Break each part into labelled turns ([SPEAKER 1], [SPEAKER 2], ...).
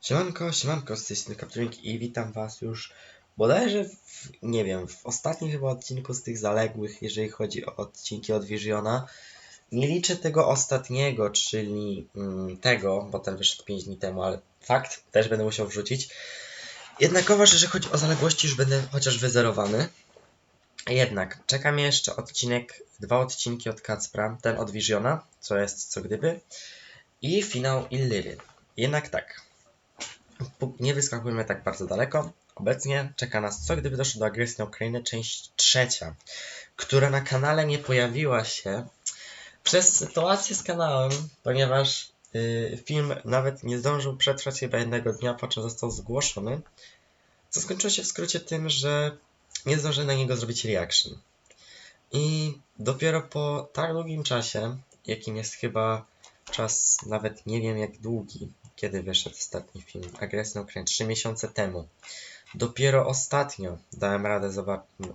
[SPEAKER 1] Siemanko, siemanko, z tej strony i witam was już bodajże w, nie wiem, w ostatnim chyba odcinku z tych zaległych, jeżeli chodzi o odcinki od Visiona. Nie liczę tego ostatniego, czyli mm, tego, bo ten wyszedł 5 dni temu, ale fakt, też będę musiał wrzucić. Jednakowoż, jeżeli chodzi o zaległości, już będę chociaż wyzerowany. Jednak, czeka mnie jeszcze odcinek, dwa odcinki od Kacpra, ten od Visiona, co jest co gdyby, i finał Illyry. Jednak tak, nie wyskakujmy tak bardzo daleko. Obecnie czeka nas co gdyby doszło do agresji na Ukrainę, część trzecia, która na kanale nie pojawiła się przez sytuację z kanałem, ponieważ yy, film nawet nie zdążył przetrwać chyba jednego dnia, po czym został zgłoszony, co skończyło się w skrócie tym, że nie zdążyłem na niego zrobić reaction. I dopiero po tak długim czasie, jakim jest chyba czas nawet nie wiem jak długi, kiedy wyszedł ostatni film na Ukrainę 3 miesiące temu. Dopiero ostatnio dałem radę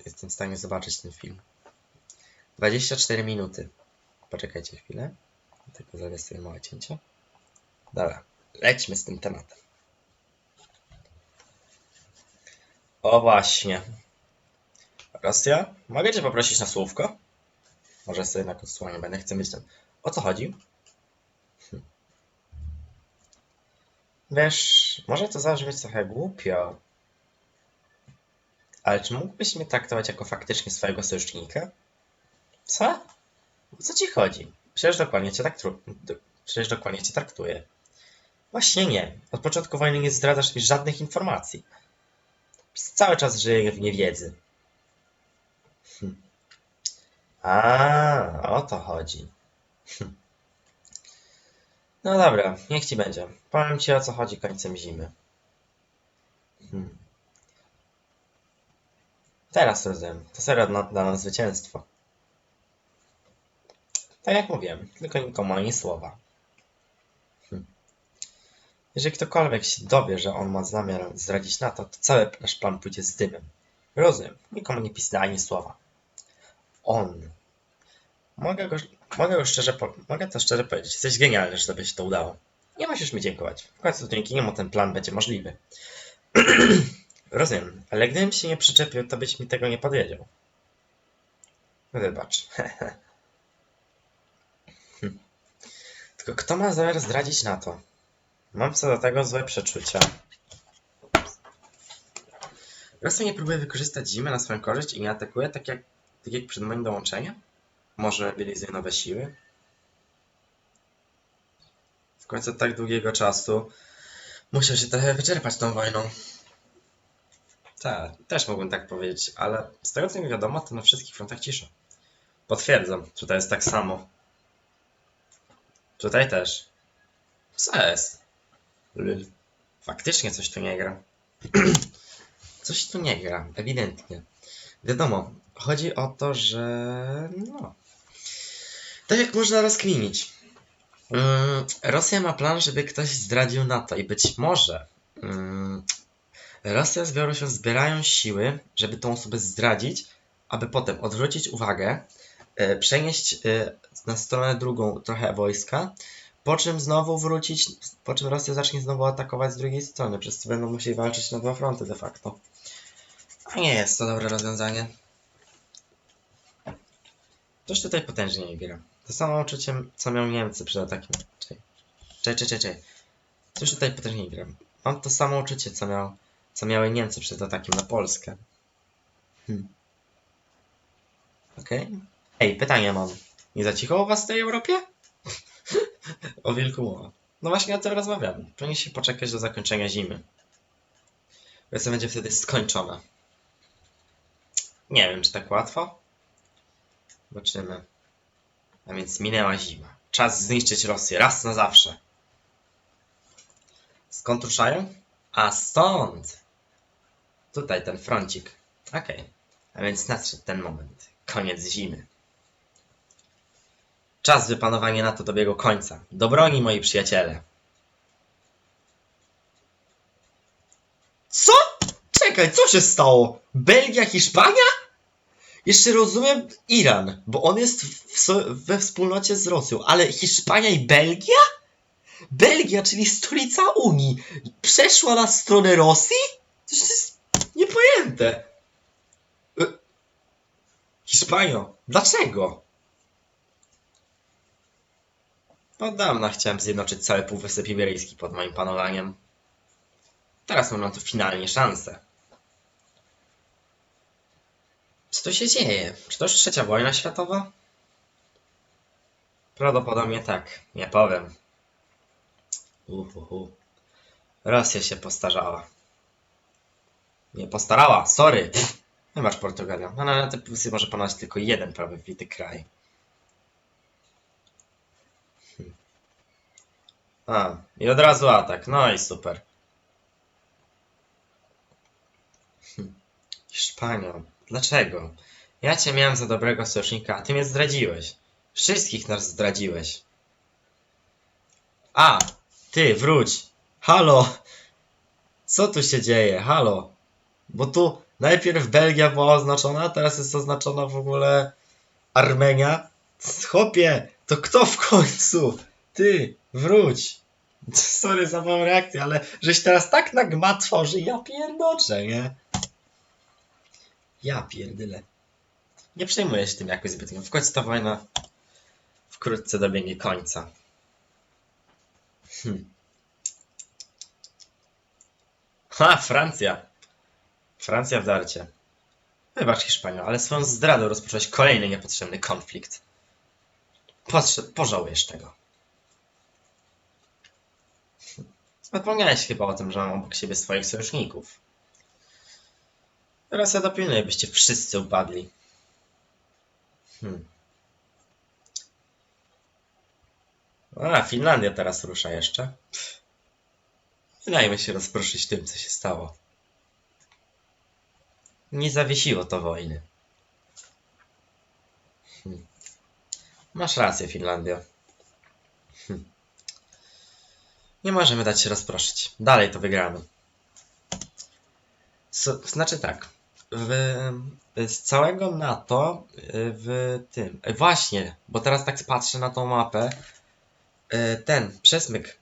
[SPEAKER 1] jestem w stanie zobaczyć ten film. 24 minuty. Poczekajcie chwilę. Tylko zrobię sobie małe cięcie. Dobra, lećmy z tym tematem. O właśnie. Rosja? Mogę cię poprosić na słówko? Może sobie na odsłonię będę, chcę być tam. O co chodzi? Wiesz, może to zabrzmieć trochę głupio, ale czy mógłbyś mnie traktować jako faktycznie swojego sojusznika? Co? O co ci chodzi? Przecież dokładnie cię do- Przecież dokładnie cię traktuję. Właśnie nie. Od początku wojny nie zdradzasz mi żadnych informacji. Cały czas żyję w niewiedzy. Hm. A, o to chodzi. Hm. No dobra, niech ci będzie. Powiem ci o co chodzi końcem zimy. Hmm. Teraz rozumiem. To serio dla, nas zwycięstwo. Tak jak mówiłem, tylko nikomu ani słowa. Hmm. Jeżeli ktokolwiek się dowie, że on ma zamiar zdradzić NATO, to cały nasz plan pójdzie z dymem. Rozumiem. Nikomu nie pisnę ani słowa. On. Mogę go, mogę go szczerze, mogę to szczerze powiedzieć. Jesteś genialny, że tobie się to udało. Nie musisz mi dziękować. W końcu dzięki niemu ten plan będzie możliwy. Rozumiem, ale gdybym się nie przyczepił, to byś mi tego nie powiedział. Wybacz. Tylko kto ma zamiar zdradzić na to? Mam co do tego złe przeczucia. Rosja nie próbuje wykorzystać zimę na swoją korzyść i nie atakuje tak jak, tak jak przed moim dołączeniem? Może mobilizuje nowe siły? W końcu tak długiego czasu musiał się trochę wyczerpać tą wojną. Tak, też mógłbym tak powiedzieć, ale z tego co mi wiadomo, to na wszystkich frontach cisza. Potwierdzam, tutaj jest tak samo. Tutaj też. Co jest? Lul. Faktycznie coś tu nie gra. coś tu nie gra, ewidentnie. Wiadomo, chodzi o to, że no. Tak jak można rozkminić. Mm, Rosja ma plan, żeby ktoś zdradził NATO i być może mm, Rosja z Białorusią zbierają siły, żeby tą osobę zdradzić, aby potem odwrócić uwagę, e, przenieść e, na stronę drugą trochę wojska, po czym znowu wrócić, po czym Rosja zacznie znowu atakować z drugiej strony, przez co będą musieli walczyć na dwa fronty de facto. A nie jest to dobre rozwiązanie. Coś tutaj potężnie nie gra. To samo uczucie, co miał Niemcy przed atakiem. Czekaj, czekaj, czekaj, czekaj. Coś tutaj potężnie nie gra. Mam to samo uczucie, co, miał, co miały Niemcy przed atakiem na Polskę. Hmm. Okej. Ej, pytanie mam. Nie za cicho u was w tej Europie? o wilku mowa. No właśnie o tym rozmawiamy. Powinien się poczekać do zakończenia zimy. Wersja będzie wtedy skończona. Nie wiem, czy tak łatwo. Zobaczymy. A więc minęła zima. Czas zniszczyć Rosję raz na zawsze. Skąd ruszają? A stąd! Tutaj ten froncik. Okej. A więc nadszedł ten moment. Koniec zimy. Czas wypanowania NATO dobiegł końca. Do broni, moi przyjaciele. Co? Czekaj, co się stało? Belgia, Hiszpania? Jeszcze rozumiem Iran, bo on jest w, we wspólnocie z Rosją, ale Hiszpania i Belgia? Belgia, czyli stolica Unii, przeszła na stronę Rosji? To jest niepojęte. E, Hiszpanio, dlaczego? Od dawna chciałem zjednoczyć cały Półwysep Iberyjski pod moim panowaniem. Teraz mam na to finalnie szansę. Co tu się dzieje? Czy to już trzecia wojna światowa? Prawdopodobnie tak. Nie powiem. Uhuhu. Rosja się postarzała. Nie postarała, sorry. Wybacz Portugalia. No, na tej pozycji może panować tylko jeden prawowity kraj. Hmm. A, i od razu atak. No i super. Hmm. Hiszpanią. Dlaczego? Ja cię miałem za dobrego sojusznika, a ty mnie zdradziłeś. Wszystkich nas zdradziłeś. A, ty, wróć. Halo. Co tu się dzieje? Halo. Bo tu najpierw Belgia była oznaczona, teraz jest oznaczona w ogóle Armenia. Chłopie, to kto w końcu? Ty, wróć. Sorry za małą reakcję, ale żeś teraz tak na gma tworzy, ja pierdoczę, nie? Ja pierdyle. Nie przejmuję się tym jakoś zbytnio. W końcu ta wojna wkrótce dobiegnie końca. Hmm. Ha, Francja. Francja w darcie. Wybacz Hiszpanią, ale swoją zdradą rozpocząłeś kolejny niepotrzebny konflikt. Potrze- pożałujesz tego. Zapomniałeś chyba o tym, że mam obok siebie swoich sojuszników. Teraz ja dopilnuję, byście wszyscy upadli. Hmm. A, Finlandia teraz rusza jeszcze. Nie dajmy się rozproszyć tym, co się stało. Nie zawiesiło to wojny. Hmm. Masz rację, Finlandia. Hmm. Nie możemy dać się rozproszyć. Dalej to wygramy. Co, znaczy tak. W, z całego NATO y, w tym. y, Właśnie, bo teraz tak patrzę na tą mapę. y, Ten przesmyk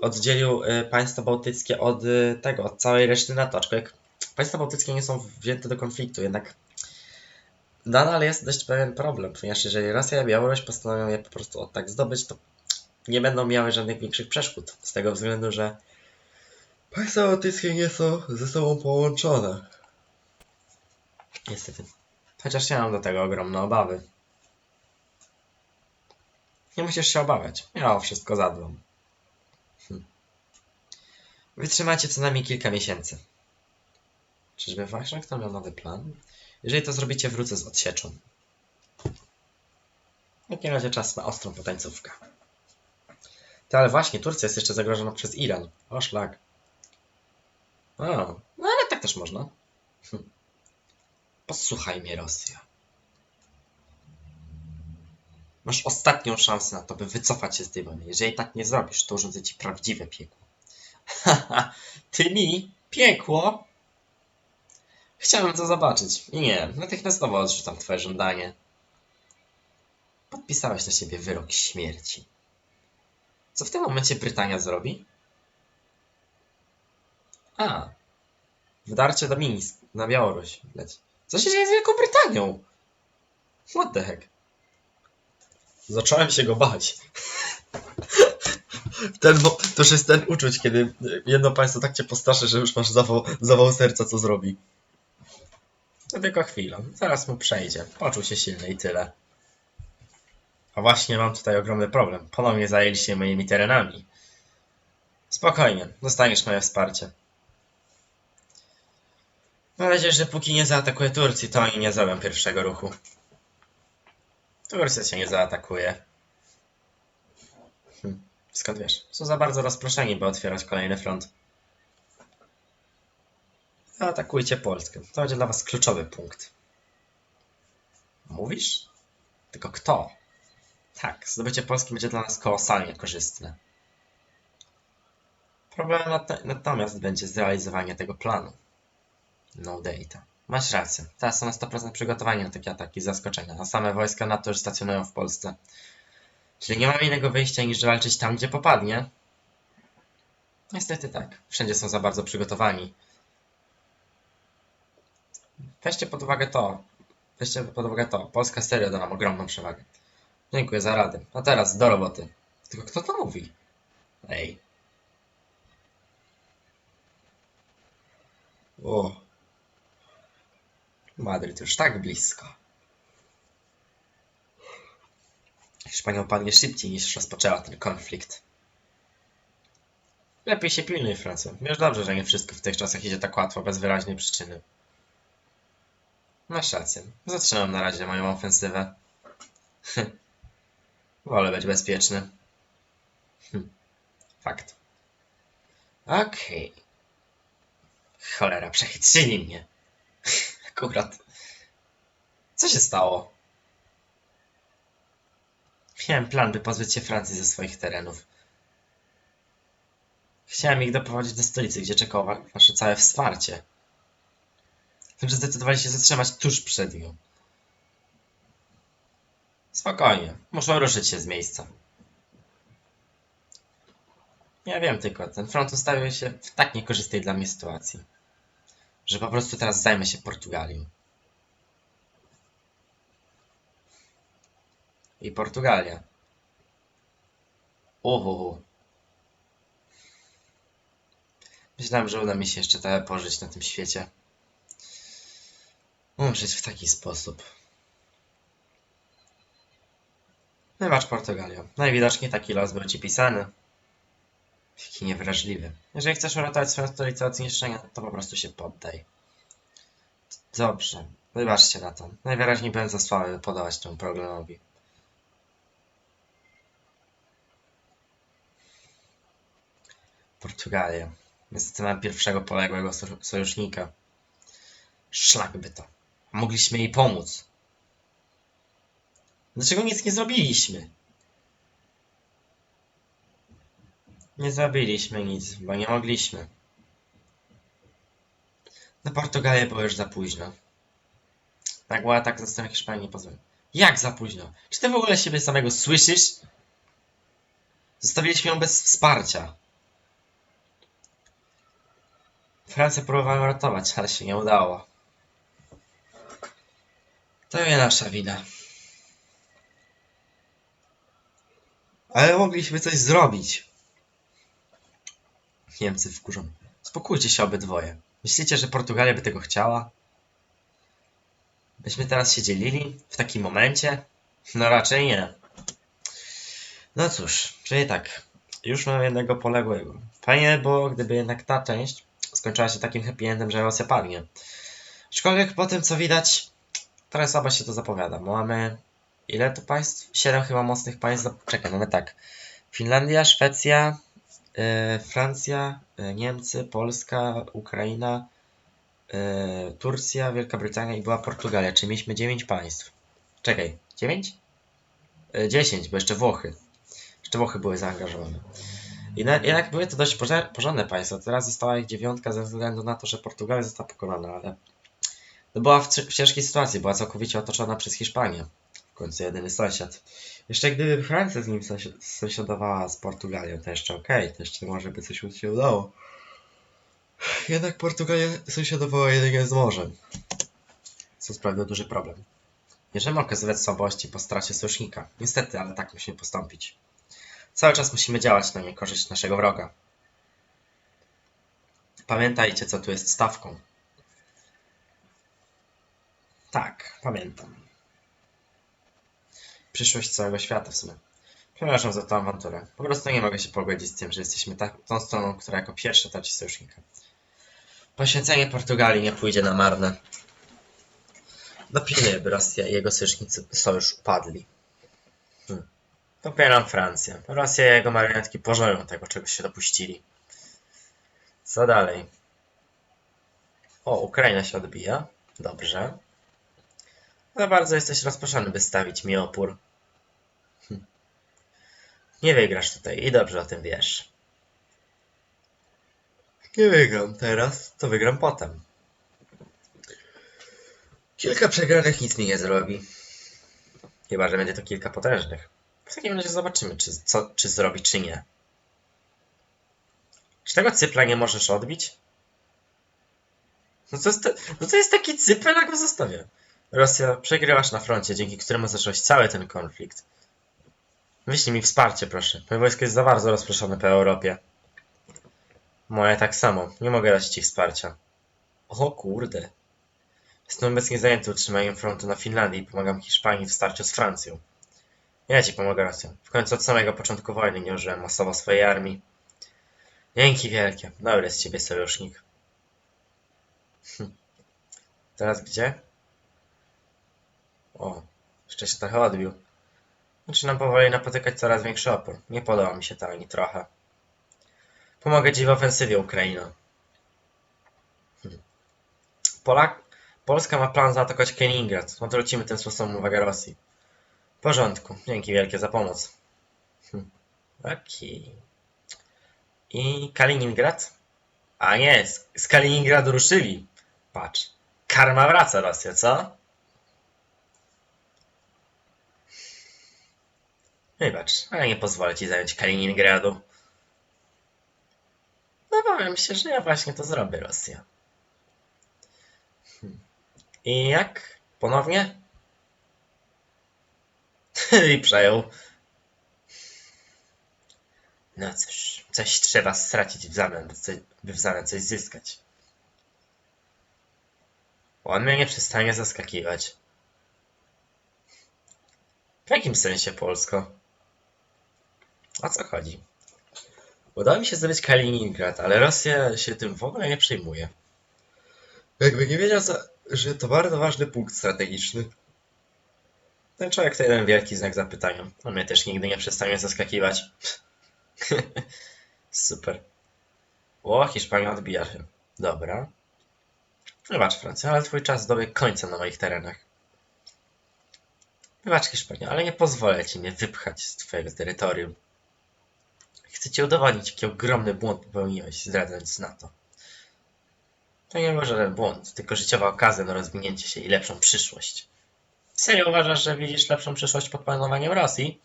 [SPEAKER 1] oddzielił państwa bałtyckie od tego, od całej reszty NATO. Aczkolwiek państwa bałtyckie nie są wzięte do konfliktu, jednak nadal jest dość pewien problem, ponieważ jeżeli Rosja i Białoruś postanowią je po prostu tak zdobyć, to nie będą miały żadnych większych przeszkód. Z tego względu, że państwa bałtyckie nie są ze sobą połączone. Niestety. Chociaż ja mam do tego ogromne obawy. Nie musisz się obawiać. Ja o wszystko zadbam. Hm. Wytrzymacie co najmniej kilka miesięcy. Czyżby Waszyngton miał nowy plan? Jeżeli to zrobicie, wrócę z odsieczą. W takim razie czas na ostrą potańcówkę. Ty, ale właśnie, Turcja jest jeszcze zagrożona przez Iran. O, szlak. O, no ale tak też można. Hm. Posłuchaj mnie, Rosja. Masz ostatnią szansę na to, by wycofać się z tej wojny. Jeżeli tak nie zrobisz, to urządzę ci prawdziwe piekło. Haha, ty mi? Piekło? Chciałem to zobaczyć. I nie, natychmiastowo odrzucam twoje żądanie. Podpisałeś na siebie wyrok śmierci. Co w tym momencie Brytania zrobi? A, wdarcie do Mińsk, na Białoruś leci. Co się dzieje z Wielką Brytanią? What the heck? Zacząłem się go bać. Ten, bo to już jest ten uczuć, kiedy jedno państwo tak cię postraszy, że już masz zawał, zawał serca, co zrobi. To tylko chwilę. Zaraz mu przejdzie. Poczuł się silny i tyle. A właśnie mam tutaj ogromny problem. Ponownie zajęli się moimi terenami. Spokojnie, dostaniesz moje wsparcie. Mam nadzieję, że póki nie zaatakuje Turcji, to oni nie zrobią pierwszego ruchu. Turcja cię nie zaatakuje. Hm. Skąd wiesz? Są za bardzo rozproszeni, by otwierać kolejny front. Zaatakujcie Polskę. To będzie dla was kluczowy punkt. Mówisz? Tylko kto? Tak, zdobycie Polski będzie dla nas kolosalnie korzystne. Problemem nat- natomiast będzie zrealizowanie tego planu. No data. Masz rację. Teraz są na 100% przygotowani na takie ataki zaskoczenia, a same wojska NATO już stacjonują w Polsce. Czyli nie mamy innego wyjścia niż walczyć tam, gdzie popadnie. Niestety tak. Wszędzie są za bardzo przygotowani. Weźcie pod uwagę to. Weźcie pod uwagę to. Polska serio da nam ogromną przewagę. Dziękuję za radę. A teraz do roboty. Tylko kto to mówi? Ej. O. Madryt już tak blisko. Hiszpania upadnie szybciej niż rozpoczęła ten konflikt. Lepiej się pilnuj, Francja. Wiesz dobrze, że nie wszystko w tych czasach idzie tak łatwo, bez wyraźnej przyczyny. Masz rację. Zatrzymam na razie moją ofensywę. Wolę być bezpieczny. Hm. Fakt. Okej. Cholera, przechytrzyli mnie. Akurat. Co się stało? Miałem plan, by pozbyć się Francji ze swoich terenów. Chciałem ich doprowadzić do stolicy, gdzie czekało wasze całe wsparcie. Tymczasem zdecydowali się zatrzymać tuż przed nią. Spokojnie, muszą ruszyć się z miejsca. Ja wiem tylko, ten front ustawił się w tak niekorzystnej dla mnie sytuacji, że po prostu teraz zajmę się Portugalią. I Portugalia. Uhu. Myślałem, że uda mi się jeszcze pożyć na tym świecie. Umrzeć w taki sposób. Wybacz Portugalio. Najwidoczniej taki los był ci pisany. Jaki niewrażliwy. Jeżeli chcesz uratować swoją stolicę od zniszczenia, to po prostu się poddaj. Dobrze. Wybaczcie na to. Najwyraźniej byłem za słaby, by podawać temu problemowi. Portugalia. Niestety mam pierwszego poległego so- sojusznika. Szlak by to. Mogliśmy jej pomóc. Dlaczego nic nie zrobiliśmy? Nie zrobiliśmy nic, bo nie mogliśmy. Na Portugalię było już za późno. Nagły atak ze strony Hiszpanii pozwolił. Jak za późno? Czy ty w ogóle siebie samego słyszysz? Zostawiliśmy ją bez wsparcia. Francja próbowała ratować, ale się nie udało. To nie nasza wina. Ale mogliśmy coś zrobić. Niemcy wkurzą. Spokójcie się obydwoje. Myślicie, że Portugalia by tego chciała? Byśmy teraz się dzielili w takim momencie? No raczej nie. No cóż, czyli tak. Już mam jednego poległego. Fajnie było, gdyby jednak ta część skończyła się takim happy endem, że Rosja padnie. Aczkolwiek po tym, co widać, trochę słabo się to zapowiada, mamy... Ile tu państw? Siedem chyba mocnych państw. Czekaj, mamy tak. Finlandia, Szwecja, Francja, yy, Niemcy, Polska, Ukraina, yy, Turcja, Wielka Brytania i była Portugalia, czyli mieliśmy 9 państw. Czekaj, 9? Yy, 10, bo jeszcze Włochy. Jeszcze Włochy były zaangażowane. I na, jednak były to dość porządne państwa. Teraz została ich dziewiątka ze względu na to, że Portugalia została pokonana, ale była w, w ciężkiej sytuacji, była całkowicie otoczona przez Hiszpanię. W końcu jedyny sąsiad. Jeszcze gdyby Francja z nim sąsi- sąsiadowała z Portugalią, to jeszcze okej, to jeszcze może by coś się udało. Jednak Portugalia sąsiadowała jedynie z morzem. Co sprawia duży problem. Możemy okazywać słabości po stracie sojusznika. Niestety, ale tak musimy postąpić. Cały czas musimy działać na niekorzyść naszego wroga. Pamiętajcie, co tu jest stawką. Tak, pamiętam. Przyszłość całego świata w sumie. Przepraszam za tę awanturę. Po prostu nie mogę się pogodzić z tym, że jesteśmy tak, tą stroną, która jako pierwsza traci sojusznika. Poświęcenie Portugalii nie pójdzie na marne. Dopilnuję, by Rosja i jego sojusznicy sojusz upadli. Hmm. Francję. Rosja i jego marionetki pożałują tego, czego się dopuścili. Co dalej? O, Ukraina się odbija. Dobrze. Za bardzo jesteś rozproszony, by stawić mi opór. Hm. Nie wygrasz tutaj i dobrze o tym wiesz. Nie wygram teraz, to wygram potem. Kilka przegranych nic mi nie zrobi. Chyba, że będzie to kilka potężnych. W takim razie zobaczymy, czy, co, czy zrobi, czy nie.
[SPEAKER 2] Czy tego cypla nie możesz odbić? No to jest, te, no to jest taki cypel, jak go zostawię. Rosja, przegrywasz na froncie, dzięki któremu zacząłeś cały ten konflikt. Wyślij mi wsparcie, proszę. Moje wojsko jest za bardzo rozproszone po Europie. Moje tak samo. Nie mogę dać ci wsparcia. O kurde. Jestem obecnie zajęty utrzymaniem frontu na Finlandii i pomagam Hiszpanii w starciu z Francją. Ja ci pomogę Rosją. W końcu od samego początku wojny nie użyłem masowo swojej armii. Dzięki wielkie. Dobry z ciebie sojusznik. Hm. Teraz gdzie? O, jeszcze się trochę odbił. Zaczynam powoli napotykać coraz większy opór. Nie podoba mi się to ani trochę. Pomogę ci w ofensywie, Ukraino. Hm. Polak... Polska ma plan zaatakować Kaliningrad. Odwrócimy tym sposobem uwagę Rosji. W porządku. Dzięki wielkie za pomoc. Hm. Okej. I Kaliningrad? A nie, z Kaliningradu ruszyli. Patrz. Karma wraca Rosja, co? Wybacz, ale nie pozwolę ci zająć Kaliningradu. Powiem się, że ja właśnie to zrobię, Rosja. Hmm. I jak? Ponownie? I przejął. No cóż, coś trzeba stracić w zamian, by w zamian coś zyskać. On mnie nie przestanie zaskakiwać. W jakim sensie Polsko? O co chodzi? Udało mi się zdobyć Kaliningrad, ale Rosja się tym w ogóle nie przejmuje. Jakby nie wiedział, że to bardzo ważny punkt strategiczny. Ten człowiek to jeden wielki znak zapytania. On mnie też nigdy nie przestanie zaskakiwać. Super. O, Hiszpania odbija się. Dobra. Wybacz, Francja, ale twój czas dobiegł końca na moich terenach. Wybacz, Hiszpania, ale nie pozwolę ci mnie wypchać z twojego terytorium. Chcę ci udowodnić, jaki ogromny błąd popełniłeś, zdradzając NATO. To nie był żaden błąd, tylko życiowa okazja na rozwinięcie się i lepszą przyszłość. Serio uważasz, że widzisz lepszą przyszłość pod panowaniem Rosji?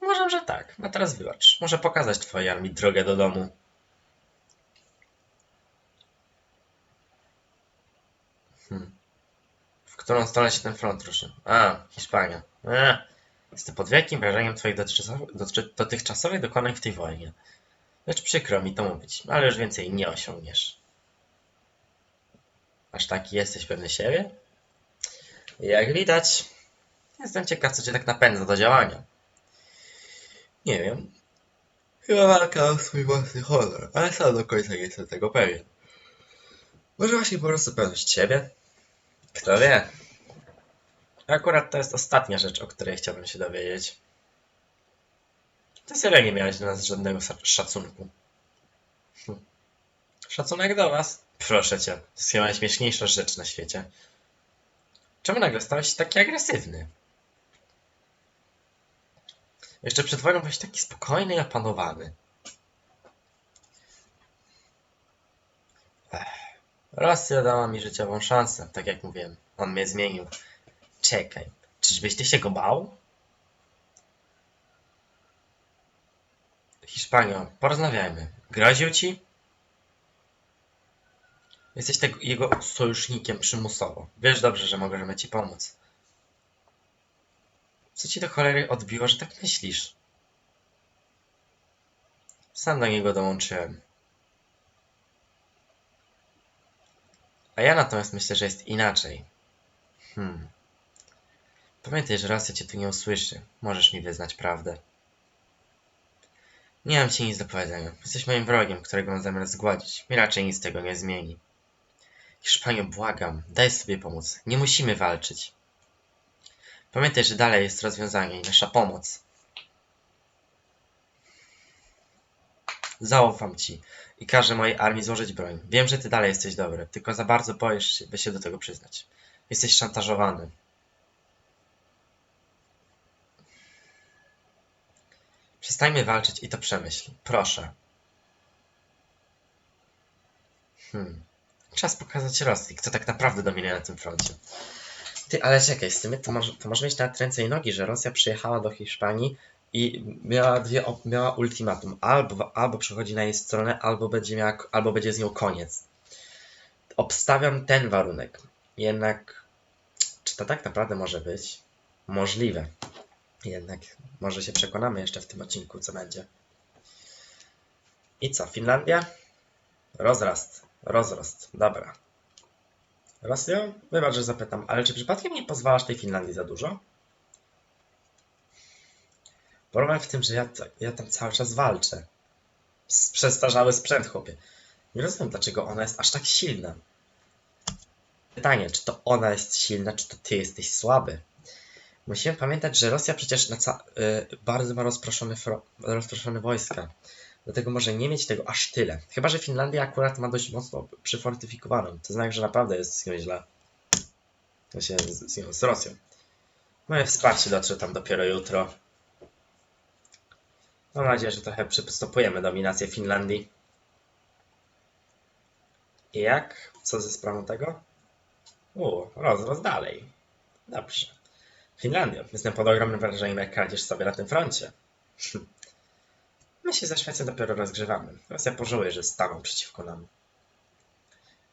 [SPEAKER 2] Uważam, że tak. A teraz wybacz. Może pokazać twojej armii drogę do domu. Hmm. W którą stronę się ten front ruszy? A, Hiszpania. A, jestem pod wielkim wrażeniem twoich dotychczasowych, dokonań w tej wojnie. Lecz przykro mi to mówić, ale już więcej nie osiągniesz. Aż taki jesteś pewny siebie? Jak widać, jestem ciekaw, co cię tak napędza do działania. Nie wiem. Chyba walka o swój własny honor, ale sam do końca nie jestem tego pewien. Może właśnie po prostu pewność siebie? Kto wie? Akurat to jest ostatnia rzecz, o której chciałbym się dowiedzieć. Ty serio nie miałeś do nas żadnego szacunku. Hm. Szacunek do was? Proszę cię, to jest chyba najśmieszniejsza rzecz na świecie. Czemu nagle stałeś się taki agresywny? Jeszcze przed wojną byłeś taki spokojny i opanowany. Ech. Rosja dała mi życiową szansę, tak jak mówiłem. On mnie zmienił. Czekaj, czyżbyś ty się go bał? Hiszpanio, porozmawiajmy. Groził ci? Jesteś tego, jego sojusznikiem przymusowo. Wiesz dobrze, że możemy ci pomóc. Co ci do cholery odbiło, że tak myślisz? Sam do niego dołączyłem. A ja natomiast myślę, że jest inaczej. Hmm. Pamiętaj, że Rosja cię tu nie usłyszy. Możesz mi wyznać prawdę. Nie mam ci nic do powiedzenia. Jesteś moim wrogiem, którego mam zamiar zgładzić. I raczej nic tego nie zmieni. Hiszpaniu, błagam, daj sobie pomóc. Nie musimy walczyć. Pamiętaj, że dalej jest rozwiązanie i nasza pomoc. Zaufam ci i każę mojej armii złożyć broń. Wiem, że ty dalej jesteś dobry, tylko za bardzo boisz się, by się do tego przyznać. Jesteś szantażowany. Przestańmy walczyć i to przemyśl. Proszę. Hmm. Czas pokazać Rosji, kto tak naprawdę dominuje na tym froncie. Ty, ale czekaj, z tym to może, to może mieć nawet ręce i nogi, że Rosja przyjechała do Hiszpanii
[SPEAKER 1] i miała, dwie, miała ultimatum. Albo, albo przechodzi na jej stronę, albo będzie, miała, albo będzie z nią koniec. Obstawiam ten warunek. Jednak, czy to tak naprawdę może być? Możliwe. Jednak może się przekonamy jeszcze w tym odcinku, co będzie. I co, Finlandia? Rozrast, rozrost, dobra. Rosja? Wybacz, że zapytam, ale czy przypadkiem nie pozwalasz tej Finlandii za dużo? Problem w tym, że ja, ja tam cały czas walczę. S- Przestarzały sprzęt, chłopie. Nie rozumiem, dlaczego ona jest aż tak silna. Pytanie, czy to ona jest silna, czy to ty jesteś słaby? Musimy pamiętać, że Rosja przecież na y, bardzo ma rozproszone, rozproszone wojska. Dlatego może nie mieć tego aż tyle. Chyba, że Finlandia akurat ma dość mocno przyfortyfikowaną. To znak, że naprawdę jest z nią źle. To się z, z, nią, z Rosją. Moje wsparcie dotrze tam dopiero jutro. Mam nadzieję, że trochę przystopujemy dominację Finlandii. I jak? Co ze sprawą tego? U, rozrost dalej. Dobrze. Finlandia. Jestem pod ogromnym wrażeniem, jak radzisz sobie na tym froncie. My się za Szwecją dopiero rozgrzewamy. Rosja pożałuje, że staną przeciwko nam.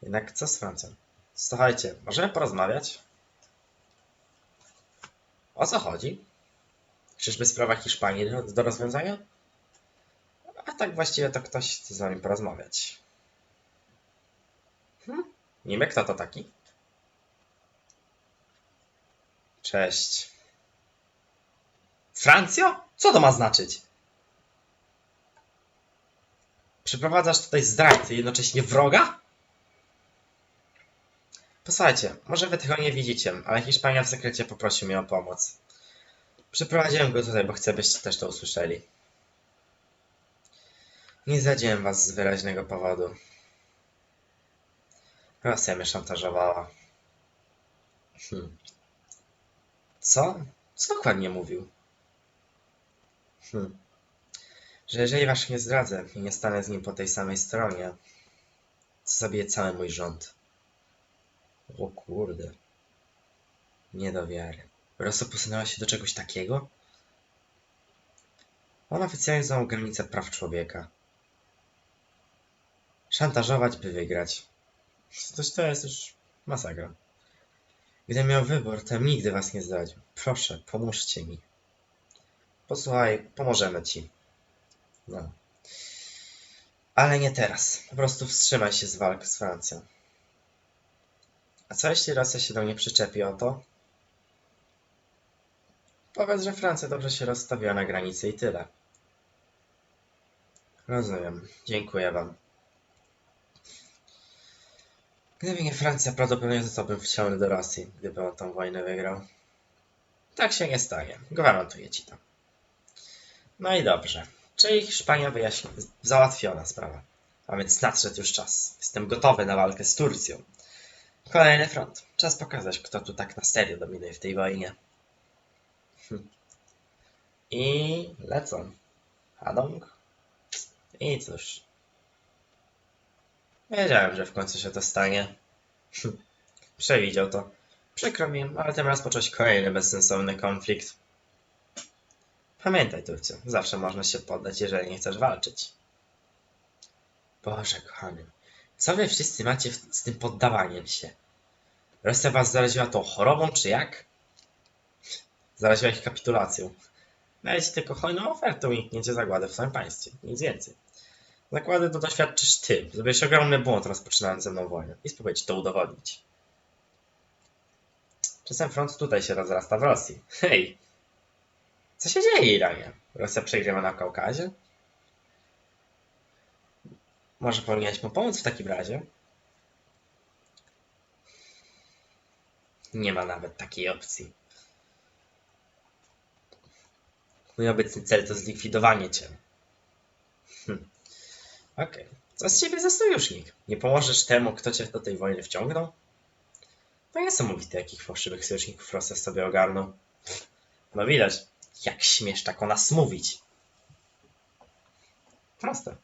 [SPEAKER 1] Jednak co z Francją? Słuchajcie, możemy porozmawiać? O co chodzi? Czyżby sprawa Hiszpanii do, do rozwiązania? A tak właściwie to ktoś chce z wami porozmawiać. Hmm? Niby kto to taki? Cześć. Francjo? Co to ma znaczyć? Przyprowadzasz tutaj zdrajcę i jednocześnie wroga? Posłuchajcie, może wy tego nie widzicie, ale Hiszpania w sekrecie poprosił mnie o pomoc. Przyprowadziłem go tutaj, bo chcę, byście też to usłyszeli. Nie zdradziłem was z wyraźnego powodu. Rosja mnie szantażowała. Hmm. Co? Co dokładnie mówił? Hmm. Że jeżeli was nie zdradzę i nie stanę z nim po tej samej stronie, to zabiję cały mój rząd. O kurde. Nie do wiary. Rosja posunęła się do czegoś takiego? On oficjalnie złamał granicę praw człowieka. Szantażować, by wygrać. To, to jest już masakra. Gdybym miał wybór, to nigdy was nie zdradził. Proszę, pomóżcie mi. Posłuchaj, pomożemy ci. No. Ale nie teraz. Po prostu wstrzymaj się z walk z Francją. A co jeśli Rosja się do mnie przyczepi o to? Powiedz, że Francja dobrze się rozstawiła na granicy i tyle. Rozumiem. Dziękuję wam. Gdyby nie Francja, prawdopodobnie zostałbym wciągnięty do Rosji, gdyby on tą wojnę wygrał. Tak się nie stanie. Gwarantuję ci to. No i dobrze. Czyli Hiszpania wyjaśni... załatwiona sprawa. A więc nadszedł już czas. Jestem gotowy na walkę z Turcją. Kolejny front. Czas pokazać, kto tu tak na serio dominuje w tej wojnie. Hm. I lecą. Hadong. I cóż. Wiedziałem, że w końcu się to stanie. Przewidział to. Przykro mi, ale tym rozpocząć kolejny bezsensowny konflikt. Pamiętaj, Turcjo, zawsze można się poddać, jeżeli nie chcesz walczyć. Boże kochany, co wy wszyscy macie z tym poddawaniem się? Rosja was zaraziła tą chorobą, czy jak? Zaraziła ich kapitulacją. Dajcie tylko hojną ofertę uniknięcie zagłady w swoim państwie. Nic więcej. Zakłady to doświadczysz ty. Zrobiłeś ogromny błąd rozpoczynając ze mną wojnę. I spróbuję ci to udowodnić. Czasem front tutaj się rozrasta w Rosji. Hej! Co się dzieje, Iranie? Rosja przegrywa na Kaukazie? Może powinieneś mu pomóc w takim razie? Nie ma nawet takiej opcji. Mój obecny cel to zlikwidowanie cię. Okej. Co z ciebie za sojusznik? Nie pomożesz temu, kto cię do tej wojny wciągnął? No niesamowite, jakich fałszywych sojuszników Rosja sobie ogarnął. No widać, jak śmiesz tak o nas mówić. Proste.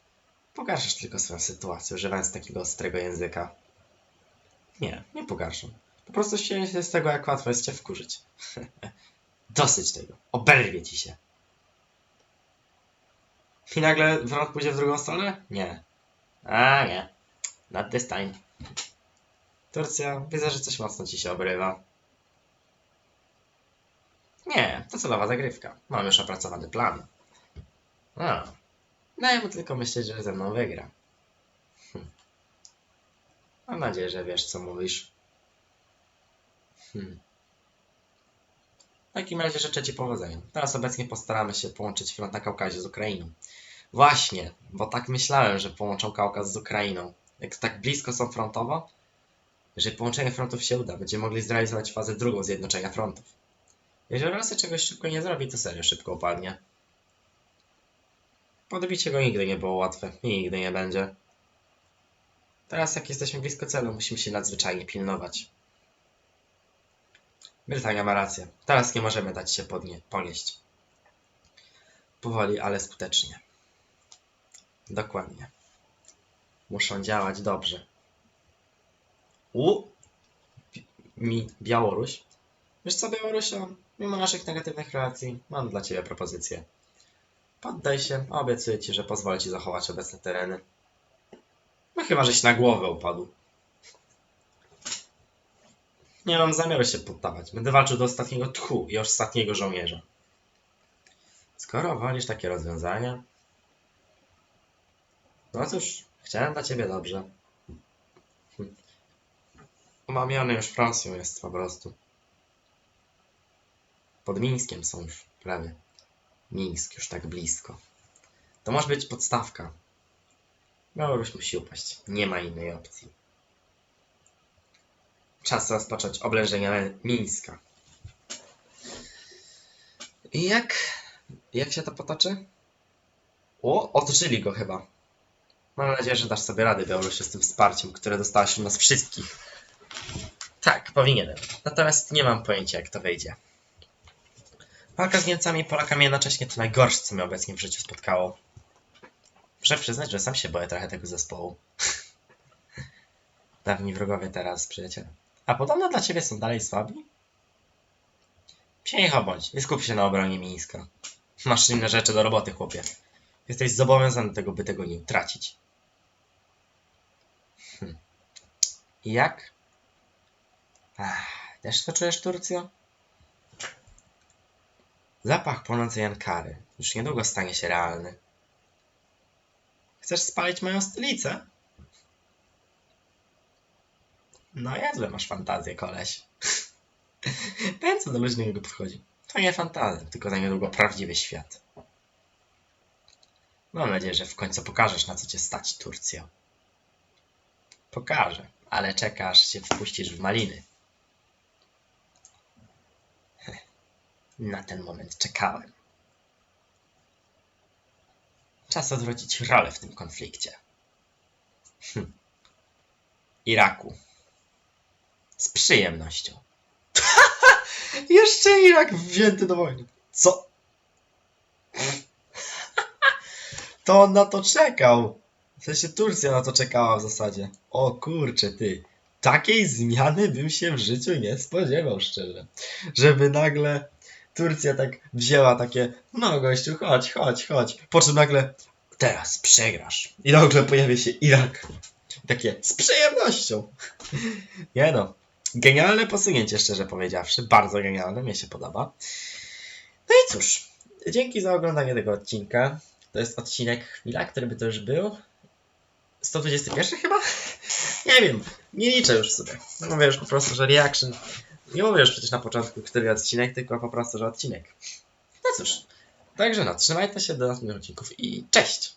[SPEAKER 1] Pogarszasz tylko swoją sytuację, używając takiego ostrego języka. Nie, nie pogarszam. Po prostu śmieję się z tego, jak łatwo jest cię wkurzyć. Dosyć tego. Oberwie ci się.
[SPEAKER 2] I nagle front pójdzie w drugą stronę? Nie. A nie. Not this time. Turcja, widzę, że coś mocno ci się obrywa. Nie, to celowa zagrywka. Mam już opracowany plan. A. Daję mu tylko myśleć, że ze mną wygra. Hm. Mam nadzieję, że wiesz, co mówisz. Hmm. W takim razie życzę Ci powodzenia. Teraz obecnie postaramy się połączyć front na Kaukazie z Ukrainą. Właśnie, bo tak myślałem, że połączą Kaukaz z Ukrainą. Jak tak blisko są frontowo, jeżeli połączenie frontów się uda, będziemy mogli zrealizować fazę drugą zjednoczenia frontów. Jeżeli Rosja czegoś szybko nie zrobi, to serio szybko upadnie. Podbicie go nigdy nie było łatwe nigdy nie będzie. Teraz jak jesteśmy blisko celu, musimy się nadzwyczajnie pilnować. Brytania ma rację. Teraz nie możemy dać się podnie, ponieść. Powoli, ale skutecznie. Dokładnie. Muszą działać dobrze. U mi Białoruś. Wiesz co, Białorusia? Mimo naszych negatywnych reakcji, mam dla Ciebie propozycję. Poddaj się, obiecuję Ci, że pozwolę Ci zachować obecne tereny. No chyba, żeś na głowę upadł. Nie mam zamiaru się poddawać. Będę walczył do ostatniego tchu i ostatniego żołnierza. Skoro wolisz takie rozwiązania, no cóż, chciałem dla ciebie dobrze. Omamiony już Francją jest po prostu. Pod Mińskiem są już prawie. Mińsk już tak blisko. To może być podstawka. Białoruś musi upaść. Nie ma innej opcji. Czas rozpocząć oblężenie Mińska. I jak? Jak się to potoczy? O, otoczyli go chyba. Mam nadzieję, że dasz sobie radę, Białorusi, z tym wsparciem, które dostałaś od nas wszystkich. Tak, powinienem. Natomiast nie mam pojęcia, jak to wyjdzie. Walka z Niemcami i Polakami jednocześnie to najgorsze, co mnie obecnie w życiu spotkało. Muszę przyznać, że sam się boję trochę tego zespołu. Dawni wrogowie teraz, przyjaciele. A podobno dla ciebie są dalej słabi? Się nie obądź, nie skup się na obronie Mińska. Masz inne rzeczy do roboty, chłopie. Jesteś zobowiązany do tego, by tego nie utracić. Hm. I jak? Ach, też to czujesz, Turcjo? Zapach płonącej Ankary już niedługo stanie się realny. Chcesz spalić moją stolicę? No niezłe masz fantazję, koleś. Ten, co do niego podchodzi. To nie fantazja, tylko za niedługo prawdziwy świat. Mam nadzieję, że w końcu pokażesz, na co cię stać, Turcjo. Pokażę, ale czeka, aż się wpuścisz w maliny. Na ten moment czekałem. Czas odwrócić rolę w tym konflikcie. Hm. Iraku. Z przyjemnością. Jeszcze Irak wzięty do wojny. Co? To on na to czekał. W sensie Turcja na to czekała w zasadzie. O kurczę ty. Takiej zmiany bym się w życiu nie spodziewał, szczerze. Żeby nagle Turcja tak wzięła takie, no gościu, chodź, chodź, chodź. Po czym nagle, teraz przegrasz. I nagle pojawia się Irak. Takie, z przyjemnością. Nie no. Genialne posunięcie, szczerze powiedziawszy. Bardzo genialne, mnie się podoba. No i cóż, dzięki za oglądanie tego odcinka. To jest odcinek chwila, który by to już był. 121 chyba? Nie wiem, nie liczę już sobie. Mówię już po prostu, że reaction. Nie mówię już przecież na początku, który odcinek, tylko po prostu, że odcinek. No cóż, także no, trzymajcie się do następnych odcinków i cześć!